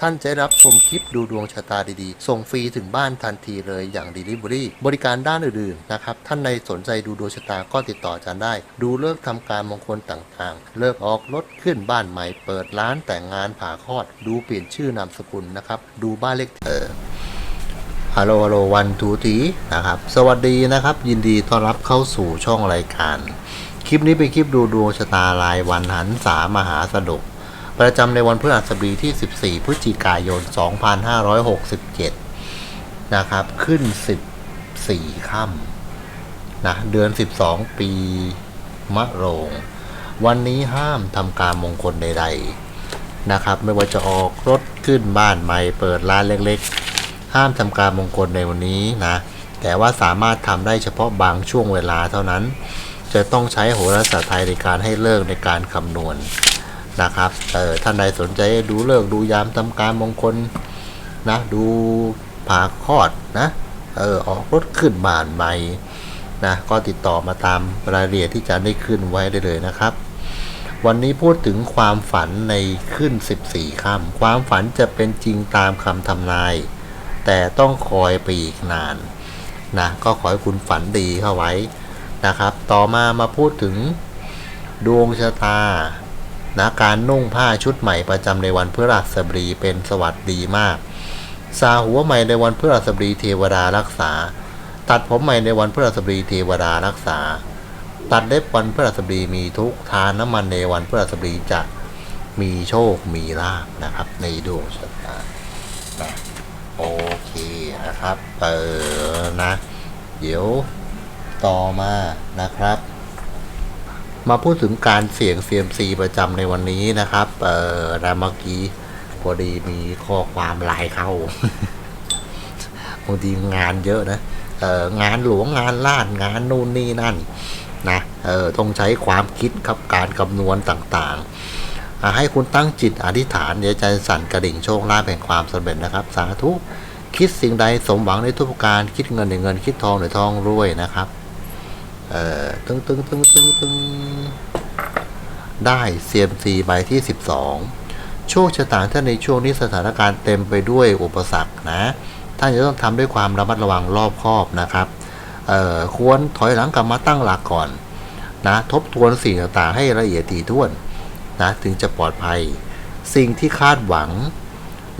ท่านจะรับชมคลิปดูดวงชะตาดีๆ ส่งฟรีถึงบ้านทันทีเลยอย่าง Delivery บริการด้านอื่นๆนะครับ ท่านในสนใจดูดวงชะตาก็ติดต่ออาจารย์ได้ ดูเลิกษ์ทำการมงคลต่างๆ เลิกออกรถขึ้นบ้านใหม่ เปิดร้านแต่งงานผ่าคลอด ดูเปลี่ยนชื่อนามสกุลนะครับ ดูบ้านเลขเออฮัลโหลฮัลโหลวันทูทีนะครับ สวัสดีนะครับ ยินดีต้อนรับเข้าสู่ช่องรายการ คลิปนี้เป็นคลิปดูดวงชะตารายวันหันษามหาสนุก ประจำในวันพฤหัสบดีที่ 14 พฤศจิกายน 2567 นะครับ ขึ้น 14 ค่ำนะ เดือน 12 ปีมะโรง วันนี้ห้ามทำการมงคลใด ๆ นะครับ ไม่ว่าจะออกรถขึ้นบ้านใหม่ เปิดร้านเล็กๆ ห้ามทำการมงคลในวันนี้นะ แต่ว่าสามารถทำได้เฉพาะบางช่วงเวลาเท่านั้น จะต้องใช้โหราศาสตร์ไทยในการให้เลิกในการคำนวณ นะครับเออท่านใดสนใจดูเลิกดูยามทำการมงคลนะดูผ่าคลอดนะเออออกรถขึ้นบ้านใหม่นะก็ติดต่อมาตามรายละเอียดที่จะได้ขึ้นไว้ได้เลยนะครับ วันนี้พูดถึงความฝันในขึ้น 14ค่ำความฝันจะเป็นจริงตามคำทำนาย แต่ต้องคอยไปอีกนานนะก็ขอให้คุณฝันดีเข้าไว้นะครับ ต่อมามาพูดถึงดวงชะตา นะการนุ่งผ้าชุดใหม่ประจำในวันพฤหัสบดีเป็นสวัสดีมาก สาหัวใหม่ในวันพฤหัสบดีเทวดารักษา ตัดผมใหม่ในวันพฤหัสบดีเทวดารักษา ตัดเล็บวันพฤหัสบดีมีทุกทานน้ำมันในวันพฤหัสบดีจะมีโชคมีลาภนะครับ ในดวงชะตาโอเคนะครับเออนะ เดี๋ยวต่อมานะครับ มาพูดถึงการเสี่ยง CMC ประจำในวันนี้นะครับ เออนะเมื่อกี้พอดีมีข้อความไลน์เข้าบางทีงานเยอะนะ เอองานหลวงงานลาดงานนู่นนี่นั่นนะเออต้องใช้ความคิดครับการคำนวณต่างๆ ให้คุณตั้งจิตอธิษฐานเดี๋ยวใจสั่นกระดิ่งโชคลาภแห่งความสำเร็จนะครับ สาธุคิดสิ่งใดสมหวังในทุกประการคิดเงินในเงินคิดทองในทองรวยนะครับ เอ่อตึงตึงตึงตึงตึงได้ CMC ใบที่ 12 โชคชะตาท่านในช่วงนี้สถานการณ์เต็มไปด้วยอุปสรรคนะ ท่านจะต้องทำด้วยความระมัดระวังรอบคอบนะครับเอ่อควรถอยหลังกลับมาตั้งหลักก่อนนะทบทวนสิ่งต่างๆให้ละเอียดถี่ถ้วนนะถึงจะปลอดภัย สิ่งที่คาดหวัง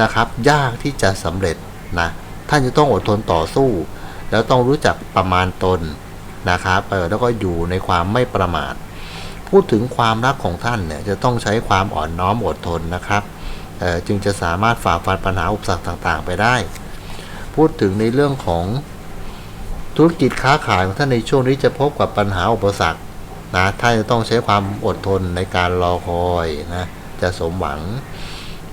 นะครับ ยากที่จะสำเร็จนะท่านจะต้องอดทนต่อสู้ แล้วต้องรู้จักประมาณตน นะครับเออแล้วก็อยู่ในความไม่ประมาท พูดถึงความรักของท่านเนี่ยจะต้องใช้ความอ่อนน้อมอดทนนะครับเออจึงจะสามารถฝ่าฟันปัญหาอุปสรรคต่างๆ ไปได้ พูดถึงในเรื่องของธุรกิจค้าขายของท่านในช่วงนี้จะพบกับปัญหาอุปสรรคนะท่านจะต้องใช้ความอดทนในการรอคอยนะจะสมหวัง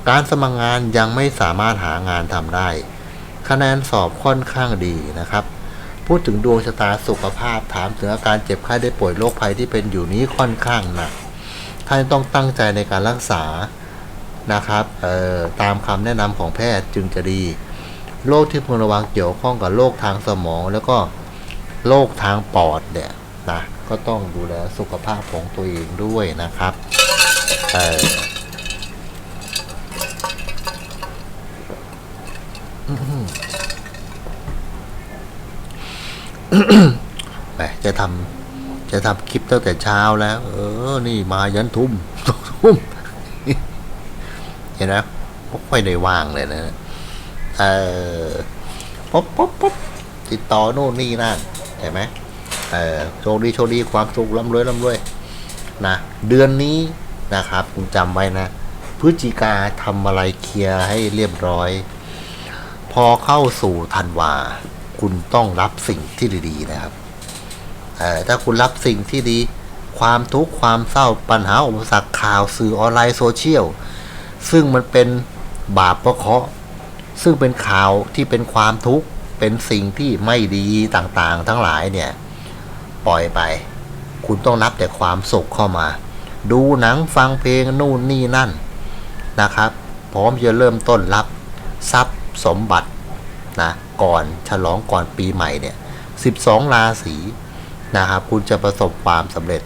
การสมัครงานยังไม่สามารถหางานทำได้ คะแนนสอบค่อนข้างดีนะครับ พูดถึงดวงชะตาสุขภาพถามถึงอาการเจ็บไข้ได้ป่วยโรคภัยที่เป็นอยู่นี้ค่อนข้างหนักท่านต้องตั้งใจในการรักษานะครับออตามคำแนะนำของแพทย์จึงจะดี โรคที่พึงระวังเกี่ยวข้องกับโรคทางสมอง แล้วก็โรคทางปอดเนี่ยนะก็ต้องดูแลสุขภาพของตัวเองด้วยนะครับเออแหม จะทำจะทำคลิปตั้งแต่เช้าแล้ว เออ นี่มายันทุ่มทุ่มเห็นไหมไม่ได้ว่างเลยนะเออป๊บป๊บป๊บติดต่อโน่นนี่นั่นเห็นไหมเออโชคดีโชคดีความสุขร่ำรวยร่ำรวยนะเดือนนี้นะครับคุณจำไว้นะพฤศจิกาทำอะไรเคลียร์ให้เรียบร้อย พอเข้าสู่ธันวา คุณต้องรับสิ่งที่ดีๆนะครับ ถ้าคุณรับสิ่งที่ดี ความทุกข์ความเศร้าปัญหาอุปสรรคข่าวสื่อออนไลน์โซเชียล ซึ่งมันเป็นบาปเพราะเคาะ ซึ่งเป็นข่าวที่เป็นความทุกข์เป็นสิ่งที่ไม่ดีต่างๆ ทั้งหลายเนี่ย ปล่อยไป คุณต้องนับแต่ความสุขเข้ามา ดูหนังฟังเพลงนู่นนี่นั่นนะครับ พร้อมจะเริ่มต้นรับทรัพย์สมบัตินะก่อนฉลองก่อนปีใหม่เนี่ย 12 ราศี นะครับ คุณจะประสบความสำเร็จ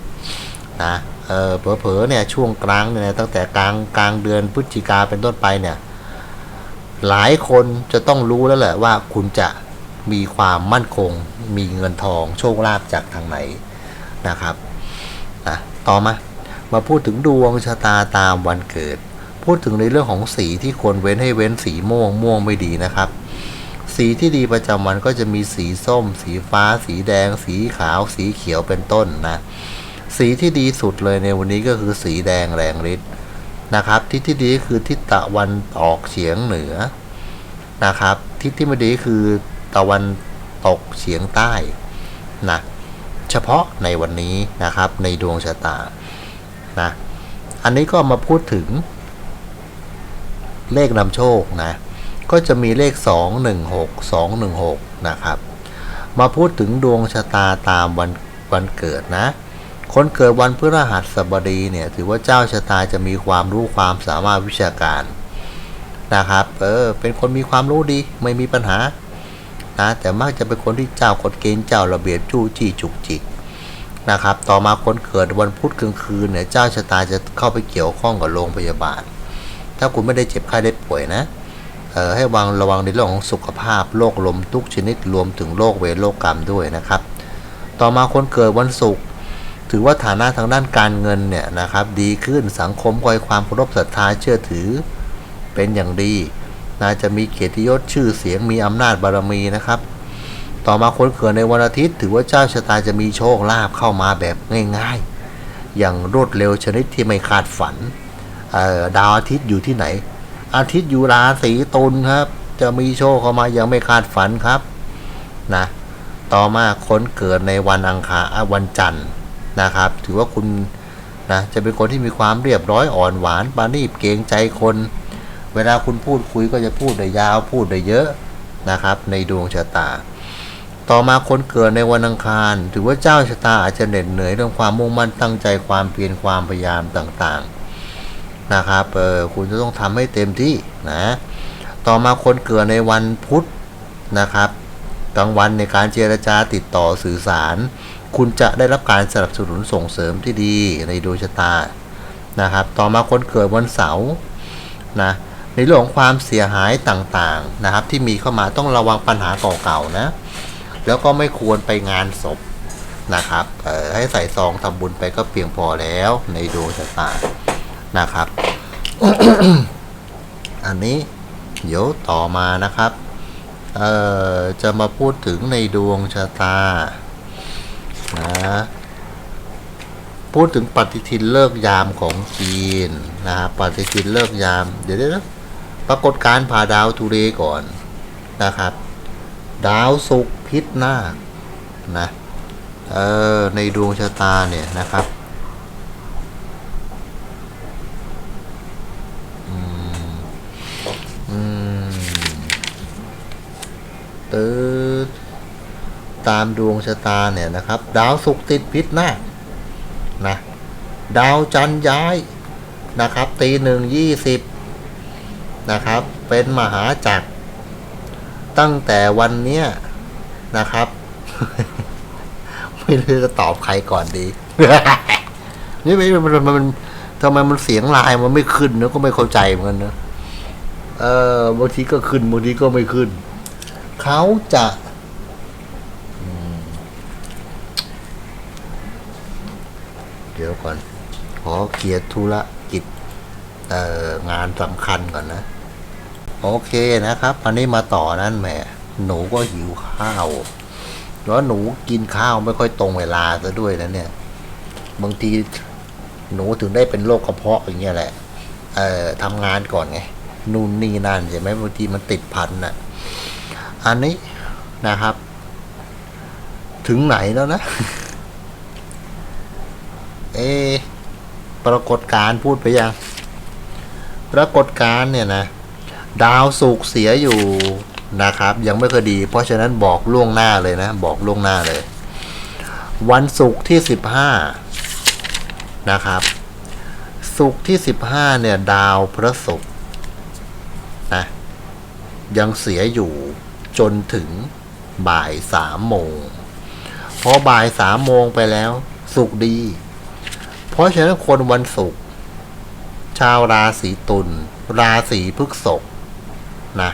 นะเออเผลอๆเนี่ยช่วงกลางเนี่ยตั้งแต่กลางกลางเดือนพฤศจิกาเป็นต้นไปเนี่ย หลายคนจะต้องรู้แล้วแหละว่าคุณจะมีความมั่นคง มีเงินทองโชคลาภจากทางไหนนะครับอะต่อมามาพูดถึงดวงชะตาตามวันเกิด พูดถึงในเรื่องของสีที่ควรเว้นให้เว้นสีม่วงม่วงไม่ดีนะครับ สีที่ดีประจำวันก็จะมีสีส้ม สีฟ้า สีแดง สีขาว สีเขียวเป็นต้นนะ สีที่ดีสุดเลยในวันนี้ก็คือสีแดงแรงฤทธิ์นะครับทิศที่ดีคือทิศตะวันออกเฉียงเหนือนะครับ ทิศที่ไม่ดีคือตะวันตกเฉียงใต้นะเฉพาะในวันนี้นะครับในดวงชะตานะอันนี้ก็มาพูดถึงเลขนำโชคนะ ก็จะมีเลข 216 216 นะครับ มาพูดถึงดวงชะตาตามวันวันเกิดนะ คนเกิดวันพฤหัสบดีเนี่ยถือว่าเจ้าชะตาจะมีความรู้ความสามารถวิชาการนะครับ เออ เป็นคนมีความรู้ดีไม่มีปัญหานะแต่มักจะเป็นคนที่เจ้ากฎเกณฑ์เจ้าระเบียบจู้จี้จุกจิกนะครับ ต่อมาคนเกิดวันพุธกลางคืนเนี่ยเจ้าชะตาจะเข้าไปเกี่ยวข้องกับโรงพยาบาล ถ้าคุณไม่ได้เจ็บไข้ได้ป่วยนะ ให้วางระวังในเรื่องของสุขภาพโรคลมทุกชนิดรวมถึงโรคเวรโรคกรรมด้วยนะครับ ต่อมาคนเกิดวันศุกร์ถือว่าฐานะทางด้านการเงินเนี่ยนะครับดีขึ้นสังคมคอยความเคารพศรัทธาเชื่อถือเป็นอย่างดีน่าจะมีเกียรติยศชื่อเสียงมีอำนาจบารมีนะครับ ต่อมาคนเกิดในวันอาทิตย์ ถือว่าเจ้าชะตาจะมีโชคลาภเข้ามาแบบง่ายๆ อย่างรวดเร็วชนิดที่ไม่คาดฝันเอ่อดาวอาทิตย์อยู่ที่ไหน อาทิตย์อยู่ราศีตุลครับ จะมีโชคเข้ามาอย่างไม่คาดฝันครับนะต่อมาคนเกิดในวันอังคารวันจันทร์นะครับ ถือว่าคุณนะจะเป็นคนที่มีความเรียบร้อยอ่อนหวานปราณีตเกรงใจคน เวลาคุณพูดคุยก็จะพูดได้ยาวพูดได้เยอะนะครับ ในดวงชะตา ต่อมาคนเกิดในวันอังคาร ถือว่าเจ้าชะตาอาจจะเหน็ดเหนื่อยเรื่องความมุ่งมั่นตั้งใจความเพียรความพยายามต่างๆ นะครับเออคุณจะต้องทำให้เต็มที่นะ ต่อมาคนเกิดในวันพุธนะครับกลางวันในการเจรจาติดต่อสื่อสาร คุณจะได้รับการสนับสนุนส่งเสริมที่ดีในดวงชะตานะครับ ต่อมาคนเกิดวันเสาร์นะในเรื่องของความเสียหายต่างๆนะครับ ที่มีเข้ามาต้องระวังปัญหาเก่าๆนะ แล้วก็ไม่ควรไปงานศพนะครับให้ใส่ซองทำบุญไปก็เพียงพอแล้วในดวงชะตา นะครับ อันนี้เดี๋ยวต่อมานะครับเอ่อจะมาพูดถึงในดวงชะตานะพูดถึงปฏิทินเลิกยามของจีนนะครับปฏิทินเลิกยาม เดี๋ยวเดี๋ยวนะปรากฏการ์ผ่าดาวทุเรก่อนนะครับ ดาวศุกร์พิษนาคนะเออในดวงชะตาเนี่ยนะครับ อืมอืม ตืดตามดวงชะตาเนี่ยนะครับ ดาวศุกร์ติดพิษหน้านะดาวจันทร์ย้ายนะครับตีหนึ่งยี่สิบนะครับ เป็นมหาจักร ตั้งแต่วันเนี้ยนะครับ ไม่รู้จะตอบใครก่อนดี นี่ไม่มันมันทำไมมันเสียงลายมันไม่ขึ้นเนอะก็ไม่เข้าใจเหมือนกันนะเออบางทีก็ขึ้นบางทีก็ไม่ขึ้น เขาจะเดี๋ยวก่อน ขอเคลียร์ธุระกิจงานสำคัญก่อนนะ โอเคนะครับอันนี้มาต่อนั่นแหมหนูก็หิวข้าวแล้วหนูกินข้าวไม่ค่อยตรงเวลาซะด้วยนะเนี่ย บางทีหนูถึงได้เป็นโรคกระเพาะอย่างเงี้ยแหละ เอ่อทำงานก่อนไง นู่นนี่นั่นใช่ไหมบางทีมันติดพันน่ะ อันนี้นะครับ ถึงไหนแล้วนะ เอ ปรากฏการพูดไปยัง ปรากฏการเนี่ยนะ ดาวสุกร์เสียอยู่นะครับ ยังไม่ค่อยดี เพราะฉะนั้นบอกล่วงหน้าเลยนะ บอกล่วงหน้าเลย วันศุกร์ที่สิบห้านะครับศุกร์ที่สิบห้าเนี่ย ดาวพระศุกร์นะยังเสียอยู่ จนถึงบ่ายสามโมงพอบ่ายสามโมงไปแล้ว สุกดี เพราะฉะนั้นคนวันศุกร์ชาวราศีตุลราศีพฤกษภนะ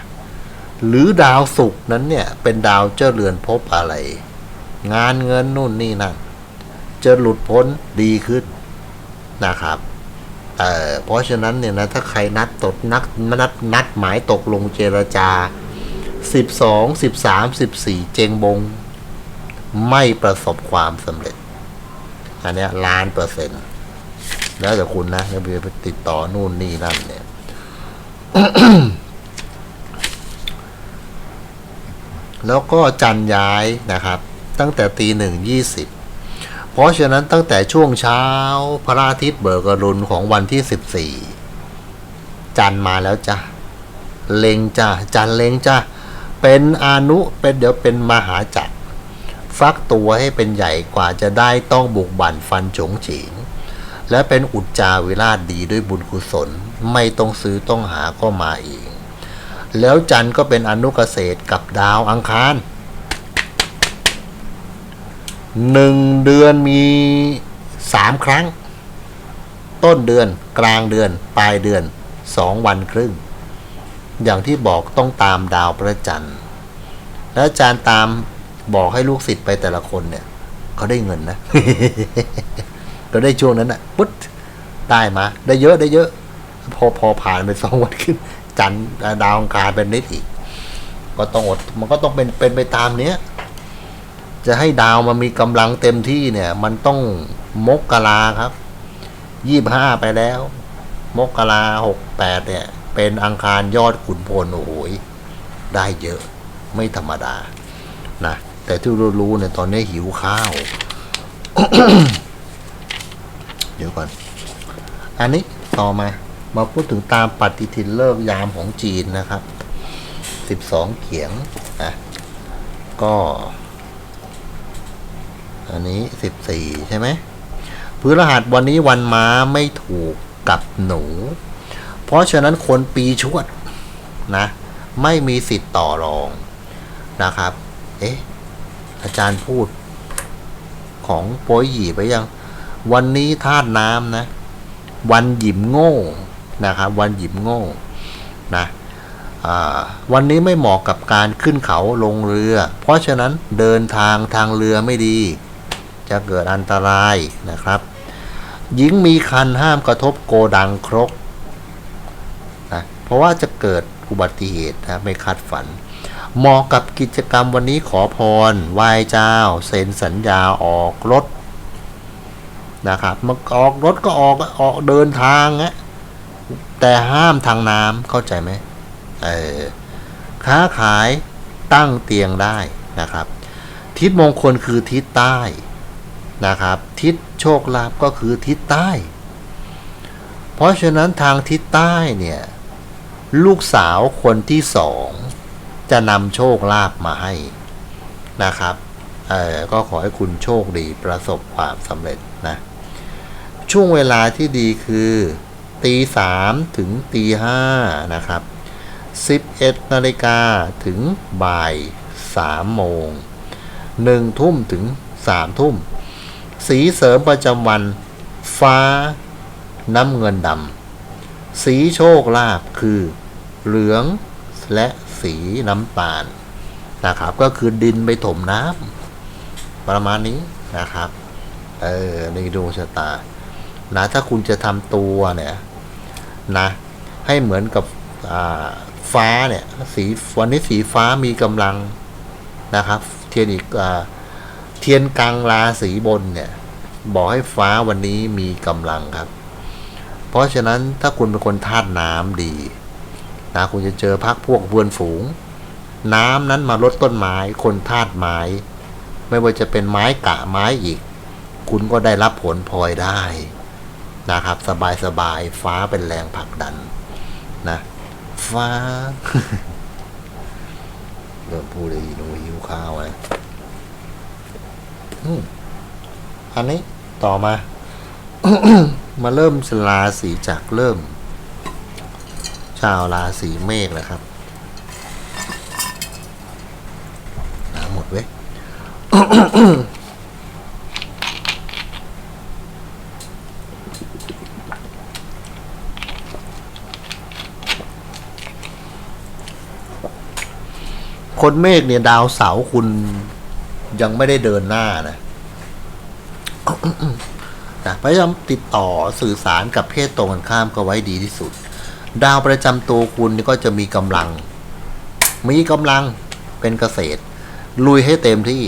หรือดาวศุกร์นั้นเนี่ย เป็นดาวเจ้าเรือนภพอะไร งานเงินนู่นนี่นั่นจะหลุดพ้นดีขึ้นนะครับเออเพราะฉะนั้นเนี่ยนะถ้าใครนัดตกนัดนัดนัดหมายตกลงเจรจา 12 13 14เจงบง ไม่ประสบความสำเร็จ อันนี้ล้านเปอร์เซ็นต์แล้วแต่คุณนะจะไปติดต่อนู่นนี่นั่นเนี่ยแล้วก็จันย้ายนะครับ ตั้งแต่ตีหนึ่งยี่สิบเพราะฉะนั้นตั้งแต่ช่วงเช้าพระอาทิตย์เบิกรุณของวันที่สิบสี่จันมาแล้วจ้ะ เล็งจ้ะ จันเล็งจ้ะ เป็นอนุเป็นเดี๋ยวเป็นมหาจักร ฟักตัวให้เป็นใหญ่กว่าจะได้ต้องบุกบั่นฟันฉงฉิง และเป็นอุจจาวิราชดีด้วยบุญกุศล ไม่ต้องซื้อต้องหาก็มาเองแล้วจันทร์ก็เป็นอนุเกษตรกับดาวอังคารหนึ่งเดือนมีสามครั้ง ต้นเดือนกลางเดือน ปลายเดือนสองวันครึ่ง อย่างที่บอกต้องตามดาวพระจันทร์ และอาจารย์ตามบอกให้ลูกศิษย์ไปแต่ละคนเนี่ยเขาได้เงินนะก็ได้ช่วงนั้นอะปุ๊บได้มา ได้เยอะได้เยอะ พอพอผ่านไปสองวันขึ้น จันทร์ดาวองคารเป็นนิดอีก ก็ต้องอดมันก็ต้องเป็นเป็นไปตามเนี้ยจะให้ดาวมันมีกำลังเต็มที่เนี่ย มันต้องมกราครับยี่บห้าไปแล้ว มกราหกแปดเนี่ย เป็นอังคารยอดขุนพลโอ้โหได้เยอะไม่ธรรมดานะแต่ที่รู้ๆเนี่ยตอนนี้หิวข้าว เดี๋ยวก่อน อันนี้ต่อมามาพูดถึงตามปฏิทินเลิกยามของจีนนะครับสิบสองเขียงอะก็ อันนี้สิบสี่ใช่ไหมพฤหัสวันนี้วันม้าไม่ถูกกับหนู เพราะฉะนั้นคนปีชวดนะ ไม่มีสิทธิ์ต่อรองนะครับ เอ๊ะ อาจารย์พูดของโป้ยหยีไปยัง วันนี้ธาตุน้ำนะ วันหยิมโง่นะครับ วันหยิมโง่นะวันนี้ไม่เหมาะกับการขึ้นเขาลงเรือ เพราะฉะนั้นเดินทางทางเรือไม่ดี จะเกิดอันตรายนะครับ หญิงมีคันห้ามกระทบโกดังครก เพราะว่าจะเกิดอุบัติเหตุนะไม่คาดฝันเหมาะกับกิจกรรมวันนี้ขอพรไหว้เจ้า เซ็นสัญญาออกรถนะครับมันออกรถก็ออกออกเดินทางนะแต่ห้ามทางน้ำเข้าใจไหมเออค้าขายตั้งเตียงได้นะครับ ทิศมงคลคือทิศใต้นะครับ ทิศโชคลาภก็คือทิศใต้ เพราะฉะนั้นทางทิศใต้เนี่ย ลูกสาวคนที่สองจะนำโชคลาภมาให้นะครับเออก็ขอให้คุณโชคดีประสบความสำเร็จนะช่วงเวลาที่ดีคือตีสามถึงตีห้านะครับ11นาฬิกาถึงบ่าย3โมง1ทุ่มถึง3ทุ่ม สีเสริมประจำวัน ฟ้า น้ำเงินดำสีโชคลาภคือ เหลืองและสีน้ำตาลนะครับ ก็คือดินไปถมน้ำประมาณนี้นะครับ เออในดวงชะตา นะ ถ้าคุณจะทำตัวเนี่ยนะ ให้เหมือนกับฟ้าเนี่ย สีวันนี้สีฟ้ามีกำลังนะครับ เทียนอีกอเทียนกลางราศีบนเนี่ย บอกให้ฟ้าวันนี้มีกำลังครับ เพราะฉะนั้นถ้าคุณเป็นคนธาตุน้ำดี นะคุณจะเจอพักพวกเพื่อนฝูง น้ำนั้นมาลดต้นไม้คนธาตุไม้ ไม่ว่าจะเป็นไม้กะไม้อีก คุณก็ได้รับผลพลอยได้นะครับ สบายสบายฟ้าเป็นแรงผลักดันนะฟ้าเริ่มพูดเลยหนูหิวข้าวเลยอันนี้ต่อมา มาเริ่มราศีจากเริ่มาวราศีเมษแล้วครับน้ำหมดเว้ยคนเมฆเนี่ยดาวเสาคุณยังไม่ได้เดินหน้านะนะพยายามติดต่อสื่อสารกับเพศตรงกันข้ามก็ไว้ดีที่สุด ดาวประจำตัวคุณก็จะมีกำลัง มีกำลังเป็นเกษตร ลุยให้เต็มที่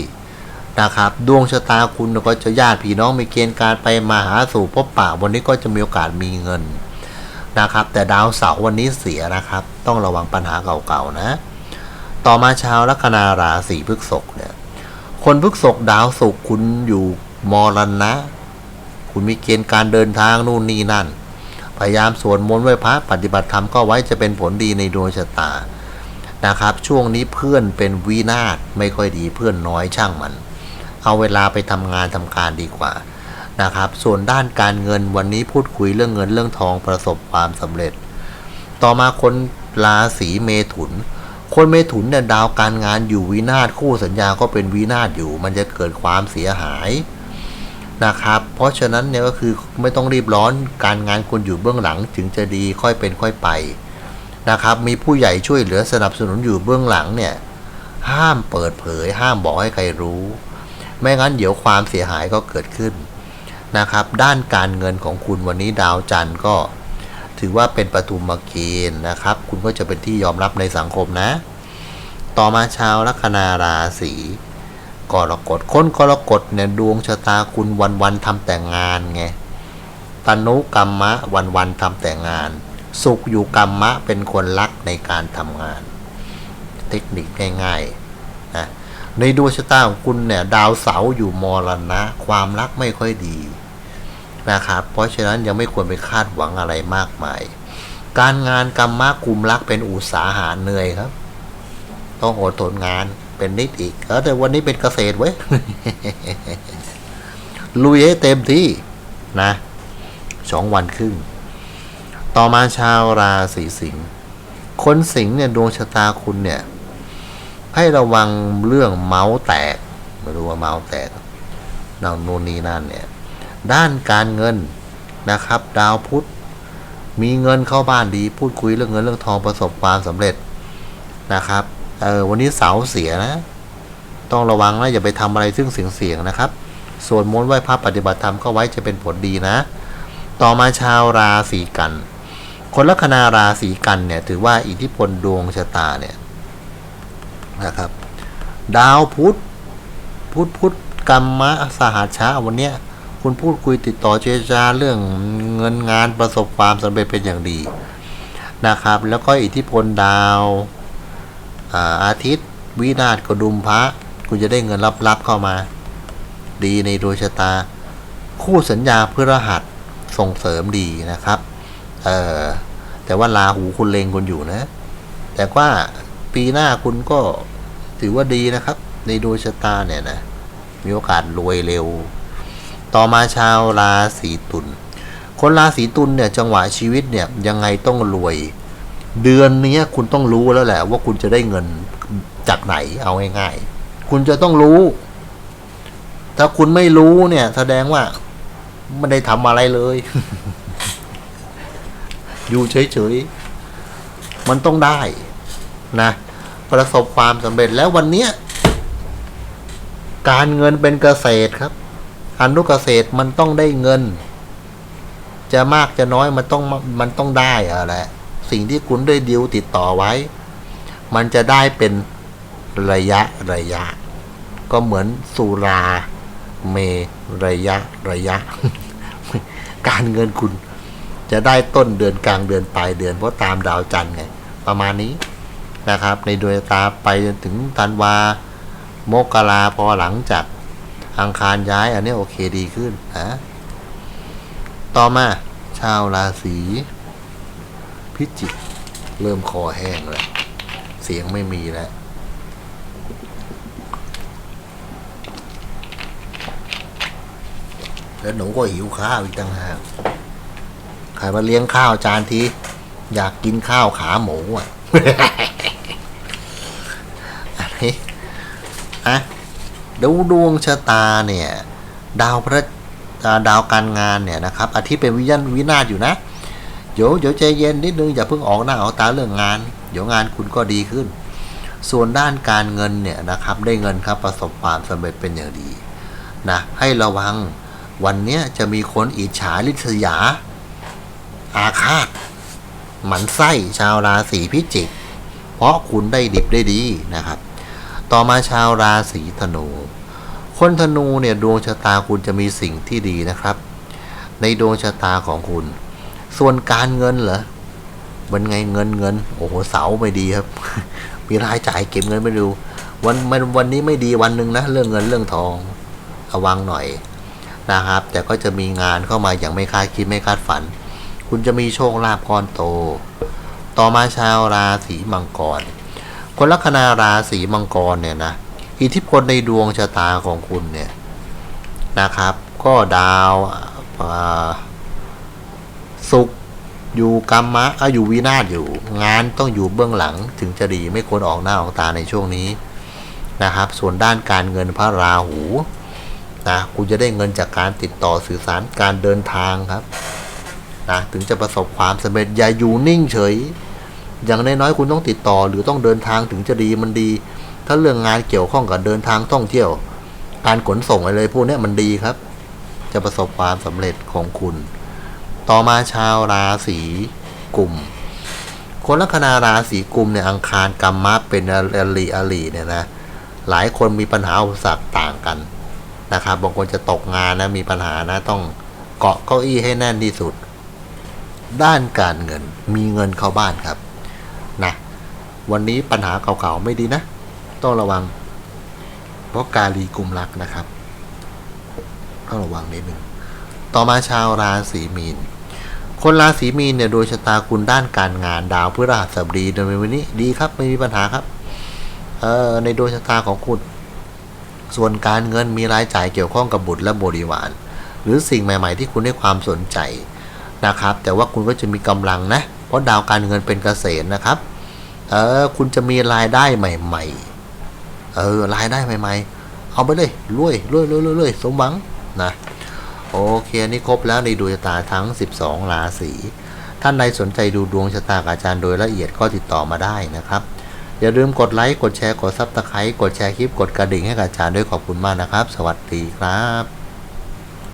นะครับดวงชะตาคุณก็จะญาติพี่น้องมีเกณฑ์การไปมาหาสู่พบปะวันนี้ก็จะมีโอกาสมีเงินนะครับ แต่ดาวเสาร์วันนี้เสียนะครับ ต้องระวังปัญหาเก่าๆนะ ต่อมาชาวลัคนาราศีพฤษภเนี่ย คนพฤษภดาวศุกร์คุณอยู่มรณะ คุณมีเกณฑ์การเดินทางนู่นนี่นั่น พยายามสวดมนต์ไหว้พระปฏิบัติธรรมก็ไว้จะเป็นผลดีในดวงชะตานะครับ ช่วงนี้เพื่อนเป็นวินาศไม่ค่อยดีเพื่อนน้อยช่างมัน เอาเวลาไปทำงานทำการดีกว่านะครับ ส่วนด้านการเงินวันนี้พูดคุยเรื่องเงินเรื่องทองประสบความสำเร็จ ต่อมาคนราศีเมถุน คนเมถุนเนี่ยดาวการงานอยู่วินาศคู่สัญญาก็เป็นวินาศอยู่ มันจะเกิดความเสียหาย นะครับ เพราะฉะนั้นเนี่ยก็คือไม่ต้องรีบร้อนการงานคุณอยู่เบื้องหลังถึงจะดีค่อยเป็นค่อยไปนะครับ มีผู้ใหญ่ช่วยเหลือสนับสนุนอยู่เบื้องหลังเนี่ยห้ามเปิดเผย ห้ามบอกให้ใครรู้ ไม่งั้นเดี๋ยวความเสียหายก็เกิดขึ้นนะครับ ด้านการเงินของคุณวันนี้ดาวจันทร์ก็ถือว่าเป็นประตูมาเกณฑ์นะครับ คุณก็จะเป็นที่ยอมรับในสังคมนะ ต่อมาชาวลัคนาราศี กรกฎคนกรกฎเนี่ยดวงชะตาคุณวันวันทำแต่งงานไงตนุกรรมะวันวันทำแต่งาน สุขอยู่กรรมะเป็นคนรักในการทำงาน เทคนิคง่ายๆนะในดวงชะตาของคุณเนี่ยดาวเสาอยู่มรณะ ความรักไม่ค่อยดีนะครับเพราะฉะนั้นยังไม่ควรไปคาดหวังอะไรมากมาย การงานกรรมะกลุ่มรักเป็นอุตสาหาเหนื่อยครับ ต้องอดทนงาน เป็นนิดอีกเออแต่วันนี้เป็นเกษตรเว้ยลุยให้เต็มที่นะสองวันครึ่ง ต่อมาชาวราศีสิงห์คนสิงห์เนี่ยดวงชะตาคุณเนี่ย ให้ระวังเรื่องเมาส์แตกไม่รู้ว่าเมาส์แตกนองนู่นนี่นั่นเนี่ย ด้านการเงินนะครับ ดาวพุธมีเงินเข้าบ้านดี พูดคุยเรื่องเงินเรื่องทองประสบความสำเร็จนะครับ เออวันนี้เสาเสียนะ ต้องระวังนะอย่าไปทำอะไรซึ่งเสี่ยงเสียงนะครับส่วนมนต์ไหว้พระปฏิบัติธรรมก็ไว้จะเป็นผลดีนะ ต่อมาชาวราศีกัน คนลัคนาราศีกันเนี่ยถือว่าอิทธิพลดวงชะตาเนี่ยนะครับดาวพุธพุธพุธกรรมะสหัชชะวันเนี้ยคุณพูดคุยติดต่อเจรจาเรื่องเงินงานประสบความสำเร็จเป็นอย่างดีนะครับ แล้วก็อิทธิพลดาว อาทิตย์ วินาศกระดุมพระคุณจะได้เงินรับๆเข้ามา ดีในดวงชะตา คู่สัญญาเพื่อรหัสส่งเสริมดีนะครับเออแต่ว่าลาหูคุณเลงคุณอยู่นะ แต่ว่าปีหน้าคุณก็ถือว่าดีนะครับ ในดวงชะตาเนี่ยนะมีโอกาสรวยเร็ว ต่อมาชาวราศีตุลคนราศีตุลเนี่ยจังหวะชีวิตเนี่ยยังไงต้องรวย เดือนนี้คุณต้องรู้แล้วแหละ ว่าคุณจะได้เงินจากไหนเอาง่ายๆ คุณจะต้องรู้ ถ้าคุณไม่รู้เนี่ย แสดงว่าไม่ได้ทำอะไรเลย อยู่เฉยๆ มันต้องได้นะ ประสบความสำเร็จแล้ววันนี้การเงินเป็นเกษตรครับอนุเกษตรมันต้องได้เงิน จะมากจะน้อยมันต้องมันต้องได้อะแหละ สิ่งที่คุณได้ดิวติดต่อไว้ มันจะได้เป็นระยะระยะ ก็เหมือนสุราเมระยะระยะ การเงินคุณจะได้ต้นเดือนกลางเดือนปลายเดือนเพราะตามดาวจันทร์ไง ประมาณนี้นะครับ ในดวงตาไปจนถึงธันวามกราพอหลังจากอังคารย้ายอันนี้โอเคดีขึ้นนะต่อมาชาวราศี พิจิกเริ่มคอแห้งแล้ว เสียงไม่มีแล้วแล้วหนูก็หิวข้าวอีกต่างหากใครมาเลี้ยงข้าวจานที อยากกินข้าวขาหมูอะอันนี้อะดูดวงชะตาเนี่ย ดาวพระดาวการงานเนี่ยนะครับอาทิตย์เป็นวิญญาณวินาศอยู่นะ เดี๋ยวเดี๋ยวใจเย็นนิดนึงอย่าเพิ่งออกหน้าออกตาเรื่องงาน เดี๋ยวงานคุณก็ดีขึ้น ส่วนด้านการเงินเนี่ยนะครับ ได้เงินครับประสบความสำเร็จเป็นอย่างดีนะให้ระวังวันเนี้ยจะมีคนอิจฉาริษยา อาฆาตหมันไส้ชาวราศีพิจิก เพราะคุณได้ดิบได้ดีนะครับ ต่อมาชาวราศีธนู คนธนูเนี่ยดวงชะตาคุณจะมีสิ่งที่ดีนะครับ ในดวงชะตาของคุณ ส่วนการเงินเหรอมันไงเงินเงิน โอ้โหเสาไม่ดีครับ มีรายจ่ายเก็บเงินไม่ดูวันมันวันนี้ไม่ดีวันหนึ่งนะเรื่องเงินเรื่องทองระวังหน่อยนะครับ แต่ก็จะมีงานเข้ามาอย่างไม่คาดคิดไม่คาดฝัน คุณจะมีโชคลาภก้อนโต ต่อมาชาวราศีมังกร คนลัคนาราศีมังกรเนี่ยนะอิทธิพลในดวงชะตาของคุณเนี่ยนะครับ ก็ดาวอ่า อยู่กรรมะอะอยู่วินาศอยู่ งานต้องอยู่เบื้องหลังถึงจะดีไม่ควรออกหน้าออกตาในช่วงนี้นะครับ ส่วนด้านการเงินพระราหูนะคุณจะได้เงินจากการติดต่อสื่อสารการเดินทางครับนะถึงจะประสบความสำเร็จอย่าอยู่นิ่งเฉย อย่างน้อยๆคุณต้องติดต่อหรือต้องเดินทางถึงจะดีมันดี ถ้าเรื่องงานเกี่ยวข้องกับเดินทางท่องเที่ยว การขนส่งอะไรพวกนี้มันดีครับ จะประสบความสำเร็จของคุณ ต่อมาชาวราศีกุมคนลัคนาราศีกุมเนี่ยอังคารกรรมะเป็นอลีอลีเนี่ยนะหลายคนมีปัญหาอุปสรรคต่างกันนะครับบางคนจะตกงานนะมีปัญหานะต้องเกาะเก้าอี้ให้แน่นที่สุด ด้านการเงินมีเงินเข้าบ้านครับนะวันนี้ปัญหาเก่าๆไม่ดีนะ ต้องระวัง เพราะกาลีกุมรักนะครับต้องระวังนิดนึงต่อมาชาวราศีมีน คนราศีมีนเนี่ยโดยชะตาคุณด้านการงานดาวพฤหัสบดีในวันนี้ดีครับไม่มีปัญหาครับ เออในดวงชะตาของคุณ ส่วนการเงินมีรายจ่ายเกี่ยวข้องกับบุตรและบริวาร หรือสิ่งใหม่ ๆ ที่คุณให้ความสนใจนะครับ แต่ว่าคุณก็จะมีกำลังนะ เพราะดาวการเงินเป็นเกษตรนะครับ เออคุณจะมีรายได้ใหม่ ๆ เออรายได้ใหม่ ๆ เอาไปเลยรวยรวยรวยรวยรวยสมหวังนะ โอเคอันนี่ครบแล้วในดวงชะตาทั้ง 12 ราศีท่านใดสนใจดูดวงชะตากับอาจารย์โดยละเอียดก็ติดต่อมาได้นะครับ อย่าลืมกดไลค์กดแชร์กดซับสไครต์กดแชร์คลิปกดกระดิ่งให้กับอาจารย์ด้วยขอบคุณมากนะครับ สวัสดีครับ